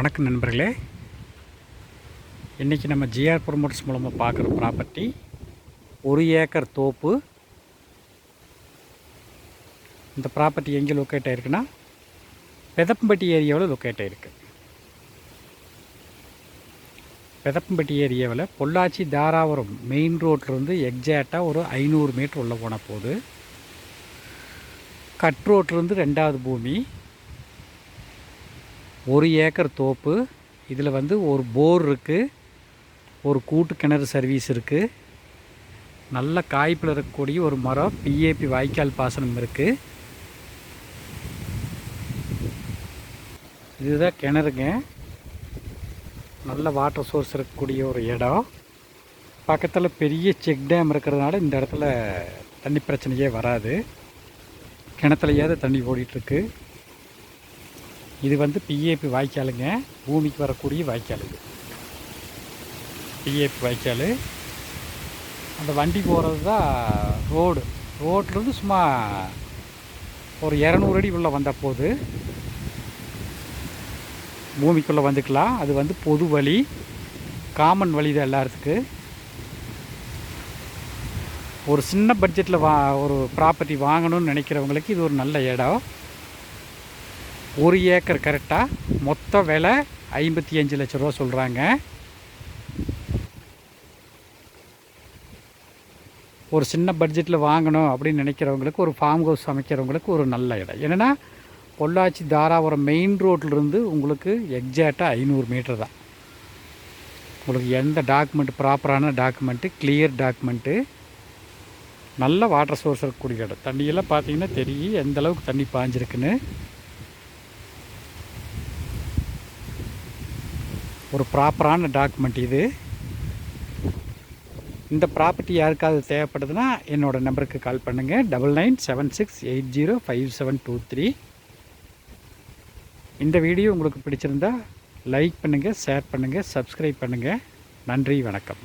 வணக்கம் நண்பர்களே. இன்றைக்கி நம்ம ஜிஆர் ப்ரொமோட்டர்ஸ் மூலமாக பார்க்குற ப்ராப்பர்ட்டி ஒரு ஏக்கர் தோப்பு. இந்த ப்ராப்பர்ட்டி எங்கே லொக்கேட் ஆகிருக்குன்னா பெதப்பம்பட்டி ஏரியாவில் லொக்கேட் ஆகிருக்கு பெதப்பம்பட்டி ஏரியாவில் பொள்ளாச்சி தாராபுரம் மெயின் ரோட்லேருந்து எக்ஸாக்டாக ஒரு ஐநூறு மீட்டர் உள்ளே போன போது கட் ரோட்லேருந்து ரெண்டாவது பூமி ஒரு ஏக்கர் தோப்பு இதில் வந்து ஒரு போர் இருக்குது ஒரு கூட்டு கிணறு சர்வீஸ் இருக்குது நல்ல காய்ப்பில் இருக்கக்கூடிய ஒரு மரம் பிஏபி வாய்க்கால் பாசனம் இருக்குது இதுதான் கிணறுங்க. நல்ல வாட்டர் சோர்ஸ் இருக்கக்கூடிய ஒரு இடம். பக்கத்தில் பெரிய செக் டேம் இருக்கிறதுனால இந்த இடத்துல தண்ணி பிரச்சனையே வராது. கிணத்துலையாவது தண்ணி ஓடிட்டுருக்கு இது வந்து பிஏபி வாய்க்காலுங்க. பூமிக்கு வரக்கூடிய வாய்க்கால் இது. பிஏபி வாய்க்கால். அந்த வண்டி போகிறது தான் ரோடு. ரோட்லேருந்து சும்மா ஒரு இரநூறு அடி உள்ளே வந்த போது. பூமிக்குள்ளே வந்துக்கலாம். அது வந்து பொது வழி. காமன் வழி தான் எல்லாத்துக்கு. ஒரு சின்ன பட்ஜெட்டில் வா ஒரு ப்ராப்பர்ட்டி வாங்கணும்னு நினைக்கிறவங்களுக்கு இது ஒரு நல்ல இடம். ஒரு ஏக்கர் கரெக்டாக மொத்த விலை ஐம்பத்தி அஞ்சு லட்ச ரூபா சொல்கிறாங்க ஒரு சின்ன பட்ஜெட்டில் வாங்கணும் அப்படின்னு நினைக்கிறவங்களுக்கு ஒரு ஃபார்ம் ஹவுஸ் அமைக்கிறவங்களுக்கு ஒரு நல்ல இடம். என்னென்னா பொள்ளாச்சி தாராபுரம் மெயின் ரோட்லேருந்து உங்களுக்கு எக்ஸாக்டாக ஐநூறு மீட்டர் தான். உங்களுக்கு எந்த டாக்குமெண்ட் ப்ராப்பரான டாக்குமெண்ட்டு கிளியர் டாக்குமெண்ட்டு நல்ல வாட்டர் சோர்ஸ் இருக்கக்கூடிய இடம். தண்ணியெல்லாம் பார்த்தீங்கன்னா தெரியும் எந்த அளவுக்கு தண்ணி பாஞ்சிருக்குன்னு. ஒரு ப்ராப்பரான டாக்குமெண்ட் இது. இந்த ப்ராப்பர்ட்டி யாருக்காவது தேவைப்படுதுன்னா என்னோடய நம்பருக்கு கால் பண்ணுங்கள் double nine seven six eight zero five seven two three இந்த வீடியோ உங்களுக்கு பிடிச்சிருந்தா லைக் பண்ணுங்கள் ஷேர் பண்ணுங்கள் சப்ஸ்கிரைப் பண்ணுங்கள் நன்றி வணக்கம்.